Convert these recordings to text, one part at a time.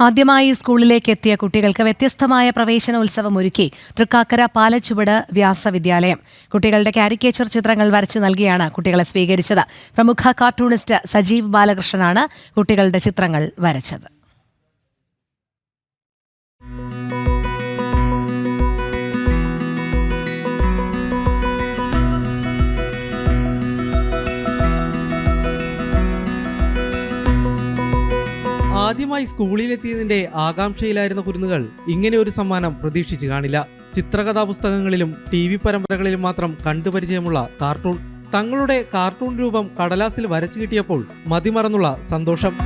ആദ്യമായി സ്കൂളിലേക്ക് എത്തിയ കുട്ടികൾക്ക് വ്യത്യസ്തമായ പ്രവേശനോത്സവം ഒരുക്കി തൃക്കാക്കര പാലച്ചുവട് വ്യാസവിദ്യാലയം. കുട്ടികളുടെ കാരിക്കേച്ചർ ചിത്രങ്ങൾ വരച്ചു നൽകിയാണ് കുട്ടികളെ സ്വീകരിച്ചത്. പ്രമുഖ കാർട്ടൂണിസ്റ്റ് സജീവ് ബാലകൃഷ്ണനാണ് കുട്ടികളുടെ ചിത്രങ്ങൾ വരച്ചത്. ആദ്യമായി സ്കൂളിലെത്തിയതിന്റെ ആകാംക്ഷയിലായിരുന്ന കുരുന്നുകൾ ഇങ്ങനെ ഒരു സമ്മാനം പ്രതീക്ഷിച്ചു കാണില്ല. ചിത്രകഥാ പുസ്തകങ്ങളിലും ടി വി പരമ്പരകളിലും മാത്രം കണ്ടുപരിചയമുള്ള കാർട്ടൂൺ. തങ്ങളുടെ കാർട്ടൂൺ രൂപം കടലാസിൽ വരച്ചു കിട്ടിയപ്പോൾ മതിമറന്നുള്ള സന്തോഷം.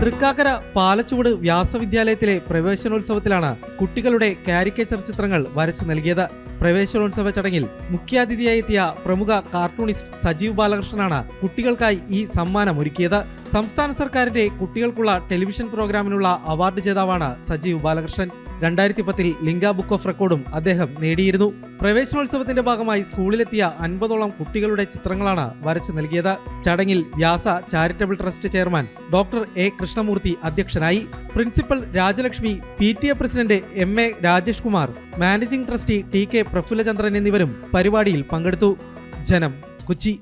തൃക്കാക്കര പാലച്ചുവട് വ്യാസവിദ്യാലയത്തിലെ പ്രവേശനോത്സവത്തിലാണ് കുട്ടികളുടെ കാരിക്കേച്ചർ ചിത്രങ്ങൾ വരച്ചു നൽകിയത്. പ്രവേശനോത്സവ ചടങ്ങിൽ മുഖ്യാതിഥിയായി എത്തിയ പ്രമുഖ കാർട്ടൂണിസ്റ്റ് സജീവ് ബാലകൃഷ്ണനാണ് കുട്ടികൾക്കായി ഈ സമ്മാനം ഒരുക്കിയത് സംസ്ഥാന സർക്കാരിന്റെ കുട്ടികൾക്കുള്ള ടെലിവിഷൻ പ്രോഗ്രാമിനുള്ള അവാർഡ് ജേതാവാണ് സജീവ് ബാലകൃഷ്ണൻ. രണ്ടായിരത്തി പത്തിൽ ലിംഗ ബുക്ക് ഓഫ് റെക്കോർഡും അദ്ദേഹം നേടിയിരുന്നു. പ്രവേശനോത്സവത്തിന്റെ ഭാഗമായി സ്കൂളിലെത്തിയ അൻപതോളം കുട്ടികളുടെ ചിത്രങ്ങളാണ് വരച്ചു നൽകിയത്. ചടങ്ങിൽ Vyasa charitable trust chairman doctor A Krishnamurthy അധ്യക്ഷനായി. Principal Rajalakshmi P T A president M A Rajesh Kumar managing trustee T K Prafullachandran എന്നിവരും പരിപാടിയിൽ പങ്കെടുത്തു. ജനം കൊച്ചി.